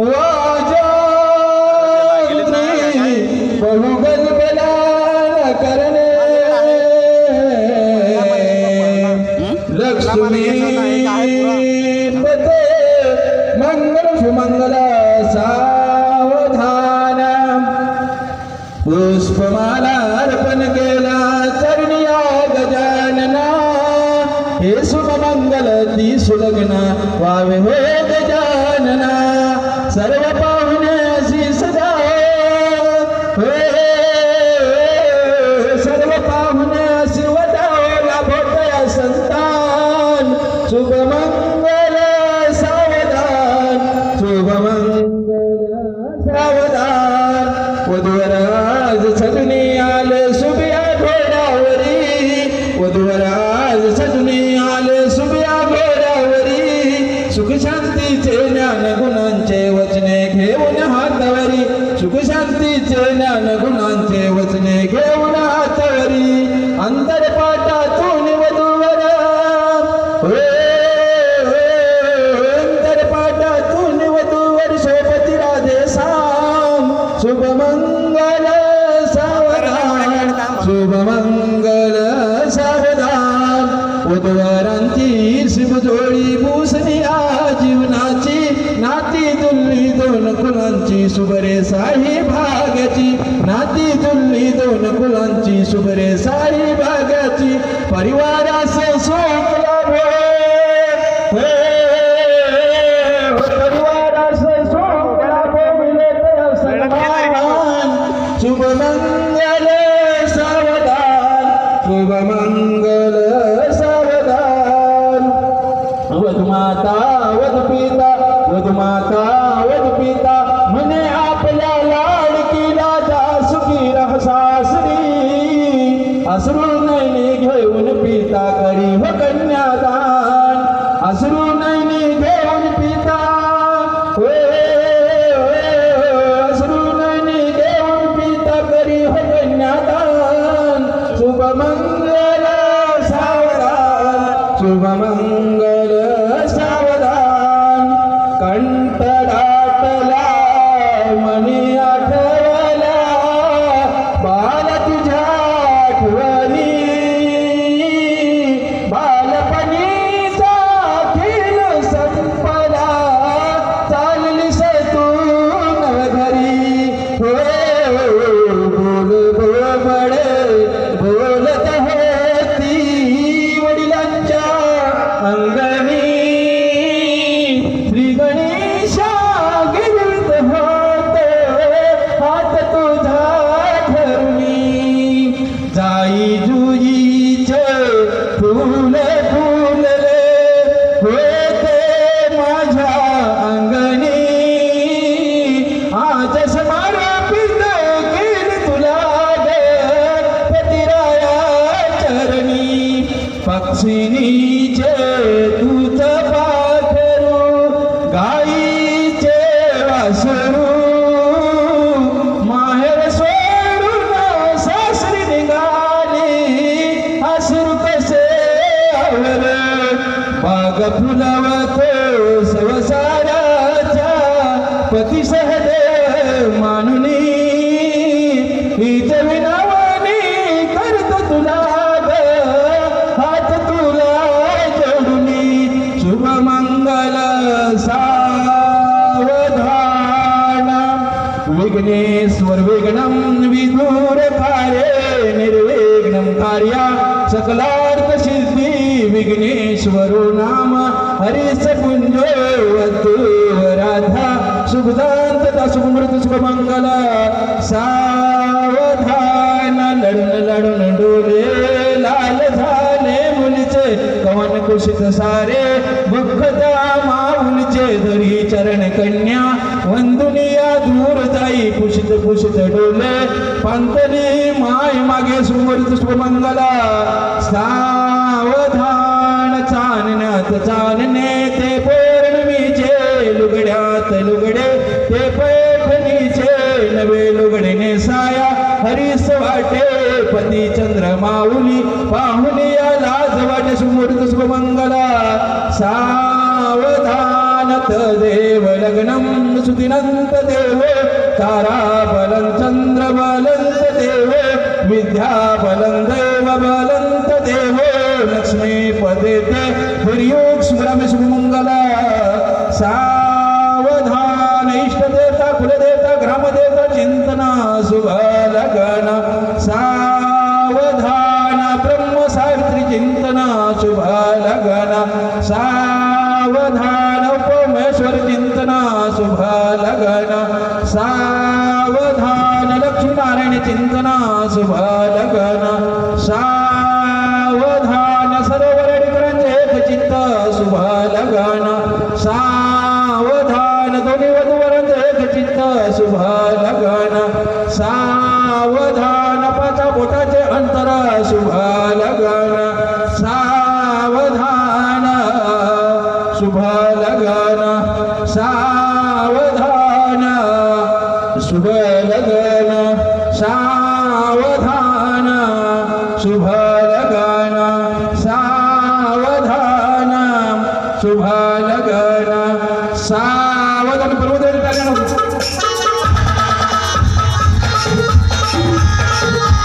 वाजात्री बहुगलबला करणे. लक्ष्मी पते मंगल सुमंगल सावधान. पुष्पमाला अर्पण केला चरणिया गजानना. हे शुभमंगल ती सुलग्न वावे हो गजानना. सर्व पाहुण्याशी सदा सर्व पाहुण्याशी वदाव लाभोदया संतान. शुभमंगल सावधान. शुभमंगल सावधान. वधूवराज सजनी सुख ज्ञान गुणांचे वचने घेऊन हातवरी अंतर पाठातून वधूवर अंतरपाठातून वधूवर शोभती राधे साम शुभमंगल सावधान शुभमंगल सावधान. वधूवरांची शिवजोडी कुलांची सुबरे साई भाग्याची. नाती दुल्ली दोन कुलांची. सुबरे साई भागाची परिवारास सुख लाभो. हे, परिवारास सुख लाभो मिळे तर सन्मान. शुभमंगल सावधान. शुभमंगल सावधान. वधमाता वधपिता वधमाता वधपिता अश्रू नैनी घेऊन पिता। होय, होय, अश्रू नैनी घेऊन पिता करी हो कन्यादान शुभमंगल सावधान। शुभमंगल सावधान हसिनीचे दूत पाखरू गाईचे वासरू माहेर सोडून सासरी निघाली हसरू कसे आवल बाग फुलवतो संसाराच्या पती सहदेव मानुनी विघ्नेश्वर विघ्नं निर्विघ्नं कार्या सकलार्थ विघ्नेश्वरो नाम हरिस पुंजो राधा सुखदांत सुखमृत शुभमंगल सावधान लढून लढून डोले लाल झाले मुलीचे कवन कुशित सारे भक्ता माऊलीचे धरी चरण कन्या वंदुनिया दूर जाई पुषित पुषित डोले पंतनी माय मागे सुमृत सुमंगला सावधान चानण्यात चालणे ते पौर्णमीचे लुगड्यात लुगडे ते पैठणीचे नवे लुगडे नेसाया हरीस वाटे पती चंद्र माऊली पाहुणे या लाज वाटे सुमूर्त सुमंगला सावधान नाथ देव लग्नं सुदिनन्त देव ताराबलं चन्द्रबलन्त देव विद्याबलं देवबलन्त देव लक्ष्मीपदे ते हिर्युक् स्मरम सुमंगला सावधान इष्टदेवता कुलदेवता ग्रामदेवता चिंतना शुभ लगन। सावधान ब्रह्म सावित्री चिंतना शुभ लगन। सा उपमेश्वर चिंतना शुभ लगन सावधान चिंतना शुभ लगन सावधान सरोवर एक चित्त शुभ लगन सावधान दोन्ही वधूवरांचे एक चित्त शुभ लगन सावधान पाचा बोटाचे अंतर शुभ लगन सावधान शुभ लगन subhanaka na sa wa ta